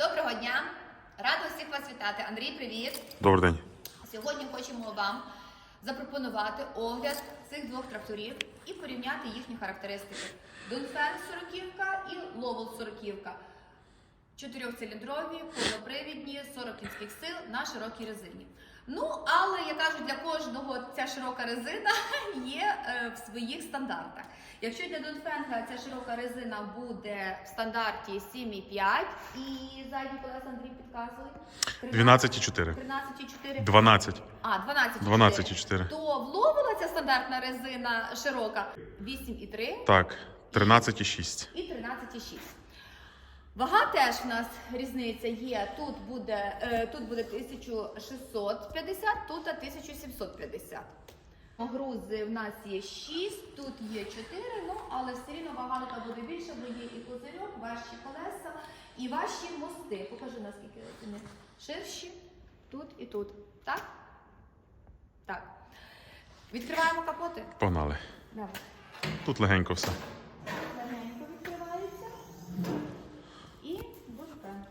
Доброго дня! Рада всіх вас вітати. Андрій, привіт! Добрий день. Сьогодні хочемо вам запропонувати огляд цих двох тракторів і порівняти їхні характеристики. Донфен 40 і Ловол 40 Чотирьохциліндрові, повнопривідні, 40 кінських сил на широкій резині. Ну, але я кажу, для кожного ця широка резина є е, в своїх стандартах. Якщо для Донфенга ця широка резина буде в стандарті 7,5 і задні колеса Андрій підказує 12,4. 13,4. 12. А, 12,4. 12,4. То в Ловела ця стандартна резина широка 8,3 Так, 13,6. і 13,6. Вага теж в нас різниця є. Тут буде, е, тут буде 1650, тут 1750. Грузи в нас є 6, тут є 4, ну але все рівно вага буде більше, бо є і козирьок, ваші колеса і ваші мости. Покажи наскільки вони ширші тут і тут. Так? Так. Відкриваємо капоти. Погнали. Давай. Тут легенько все. Легенько відкривається. І бульбен.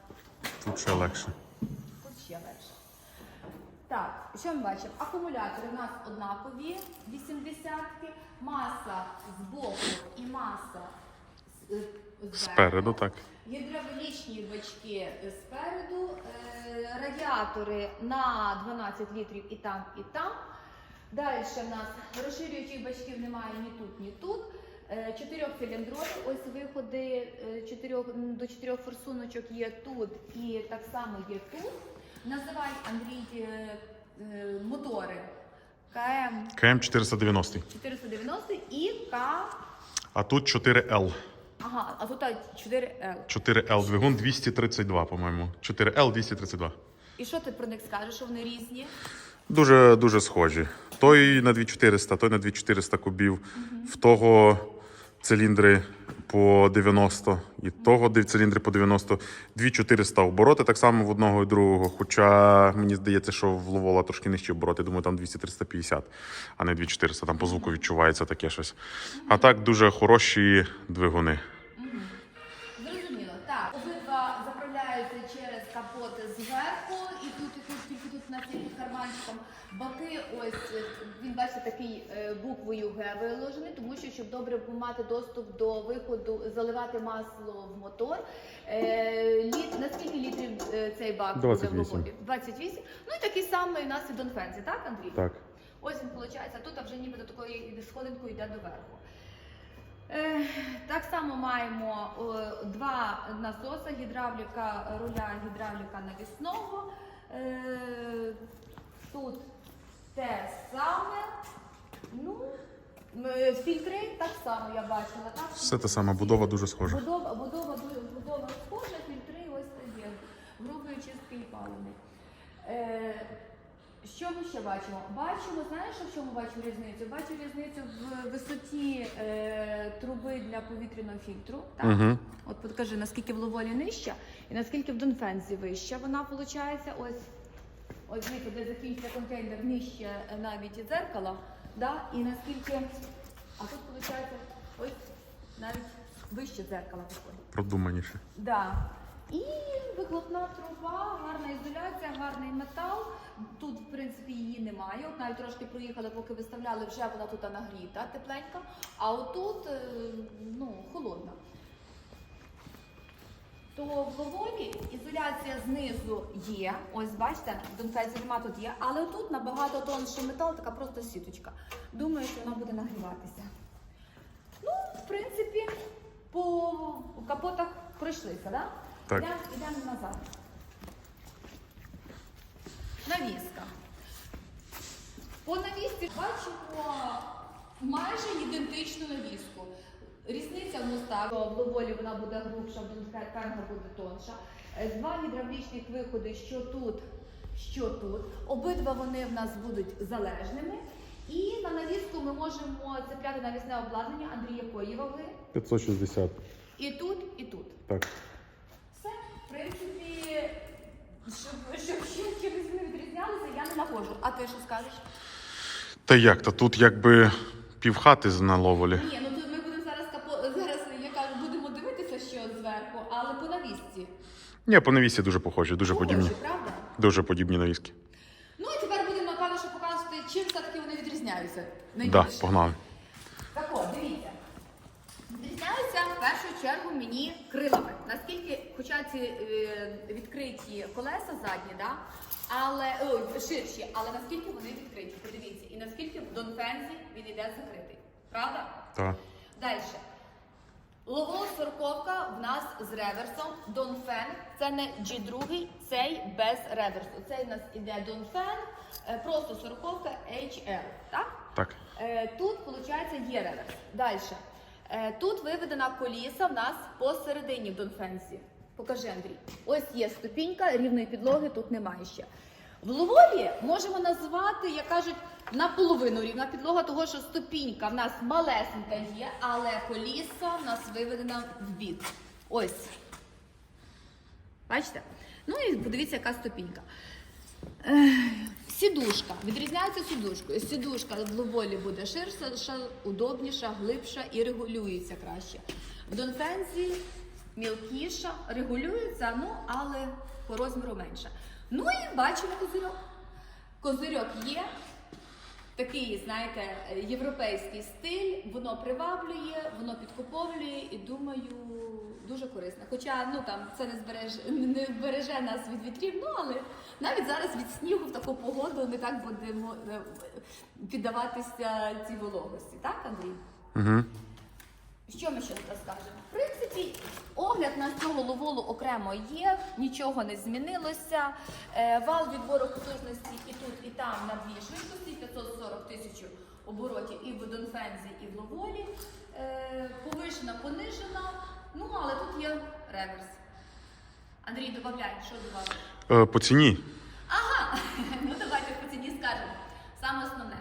Тут ще легше. Тут ще легше. Так, що ми бачимо? Акумулятори у нас однакові 80-ки, маса з боку і маса з- е. Спереду, так. Гідравлічні бачки спереду, е, радіатори на 12 літрів і там, і там. Далі в нас розширюючих бачків немає ні тут, ні тут. Е, Чотирьохциліндрові, ось виходи е, чотирьох, до чотирьох форсуночок є тут і так само є тут. Називай Андрій е, мотори КМ КМ 490. 490 і К. А тут 4L. Ага, а тут 4Л. 4L двигун 232, по-моєму. 4L 232. І що ти про них скажеш, що вони різні? Дуже дуже схожі. Той на 2400, той на 2400 кубів. В того циліндри по 90, і того циліндри по 90. 2400 обороти так само в одного і другого. Хоча мені здається, що в Ловола трошки нижчі обороти. Думаю, там 200-350, а не 2400. Там по звуку відчувається таке щось. А так дуже хороші двигуни. Зрозуміло. Так, обидва заправляються через капоти зверху, і тут, і тут, тільки тут на цим карманчиком. Баки, ось е, бачите такий е, буквою Г виложений, тому що щоб добре мати доступ до виходу, заливати масло в мотор. Е, літ, на скільки літрів е, цей бак буде 28. в вагоні? 28. Ну і такий самий у нас і Донфензі, так, Андрій? Так. Ось він виходить, тут вже ніби до такої сходинкою йде доверху. Так само маємо два насоси, гідравліка руля, гідравліка навісного. Тут те саме. Ну, м, фільтри так само я бачила. Так? Все те саме, будова дуже схожа. Будова, будова, дуже- будова схожа, фільтри ось є. Грубої чистки і паливний. Е, що ми ще бачимо? Бачимо, знаєш, в чому бачу різницю? Бачу різницю в висоті е, труби для повітряного фільтру. Так? Угу. От покажи, наскільки в Ловолі нижча і наскільки в Донфензі вища. Вона виходить ось, ось звідти, де закінчується контейнер, нижче е, навіть дзеркала. Да? І наскільки, а тут виходить ось навіть вище дзеркала виходить. Продуманіше. Да. І вихлопна труба, гарна ізоляція, гарний метал. Тут, в принципі, її немає. От навіть трошки проїхали, поки виставляли, вже вона тут нагріта, тепленька. А отут е, ну, холодна. То в Ловолі ізоляція знизу є. Ось бачите, Донфезі нема тут є, але тут набагато тонший метал, така просто сіточка. Думаю, що вона буде нагріватися. Ну, в принципі, по капотах пройшлися, да? Так. Йдемо, йдемо назад. Навіска. По навісці бачимо майже ідентичну навіску. Різниця в мостах. В Ловолі вона буде грубша, в буде тонша. Е, Два гідравлічних виходи, що тут, що тут. Обидва вони в нас будуть залежними. І на навіску ми можемо цепляти навісне обладнання Андрій якої ваги. 560. І тут, і тут. Так. Все, в принципі, щоб, щоб ще чимось вони відрізнялися, я не нахожу. А ти що скажеш? Та як? Та тут якби півхати на ловолі. Ні, ну тут ми будемо зараз капо зараз, я кажу, будемо дивитися, що зверху, але по навісці. Ні, по навісі дуже похожі, дуже Похожі, подібні. правда? Дуже подібні навіски. Ну і тепер будемо напевно, що показувати, чим все-таки вони відрізняються. Так, найбільше. да, погнали. Так от, дивіться. Відрізняються в першу чергу мені крилами. Наскільки, хоча ці е, відкриті колеса задні, да? але ой, ширші, але наскільки вони відкриті, подивіться, і наскільки в Донфензі він іде закритий. Правда? Так. Далі. Ловол сороковка в нас з реверсом. Донфен. Це не G2, цей без реверсу. Цей в нас іде Донфен, е, просто сороковка HL. Так? Так. Е, Тут, виходить, є реверс. Далі. Е, Тут виведена коліса в нас посередині в Донфенсі. Покажи, Андрій. Ось є ступінька, рівної підлоги тут немає ще. В Ловолі можемо назвати, як кажуть, наполовину рівна підлога, того що ступінька в нас малесенька є, але коліса в нас виведена в бік. Ось. Бачите? Ну і подивіться, яка ступінька. Сідушка. Відрізняється сідушкою. Сідушка в ловолі буде ширша, удобніша, глибша і регулюється краще. В Донфензі мілкіша, регулюється, ну, але по розміру менше. Ну і бачимо козирьок. Козирьок є. Такий, знаєте, європейський стиль, воно приваблює, воно підкуповує і думаю, дуже корисне. Хоча ну там це не збереже, не вбереже нас від вітрів, ну але навіть зараз від снігу в таку погоду не так будемо е, піддаватися цій вологості, так, Андрій? Угу. Що ми ще розкажемо? В принципі, огляд на цього ловолу окремо є, нічого не змінилося. Е, вал відбору потужності і тут, і там на дві швидкості 540 тисяч оборотів і в Донфензі, і в ловолі. Е, повишена, понижена. Ну, але тут є реверс. Андрій, додай, що додати? Е, по ціні. Ага, ну давайте по ціні скажемо. Саме основне.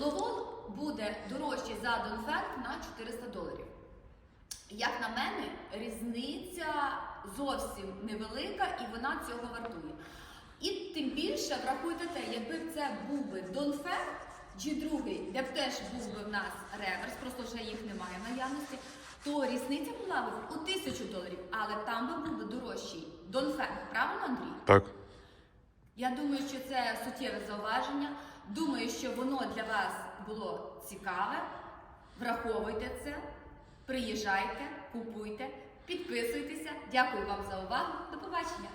Ловол буде дорожчий за Донфен на 400 доларів. Як на мене, різниця зовсім невелика і вона цього вартує. І тим більше врахуйте те, якби це був би Донфен G2, де б теж був би в нас реверс, просто вже їх немає в наявності, то різниця була б у тисячу доларів, але там би був би дорожчий Донфен. Правильно, Андрій? Так. Я думаю, що це суттєве зауваження. Думаю, що воно для вас було цікаве. Враховуйте це, приїжджайте, купуйте, підписуйтеся. Дякую вам за увагу. До побачення!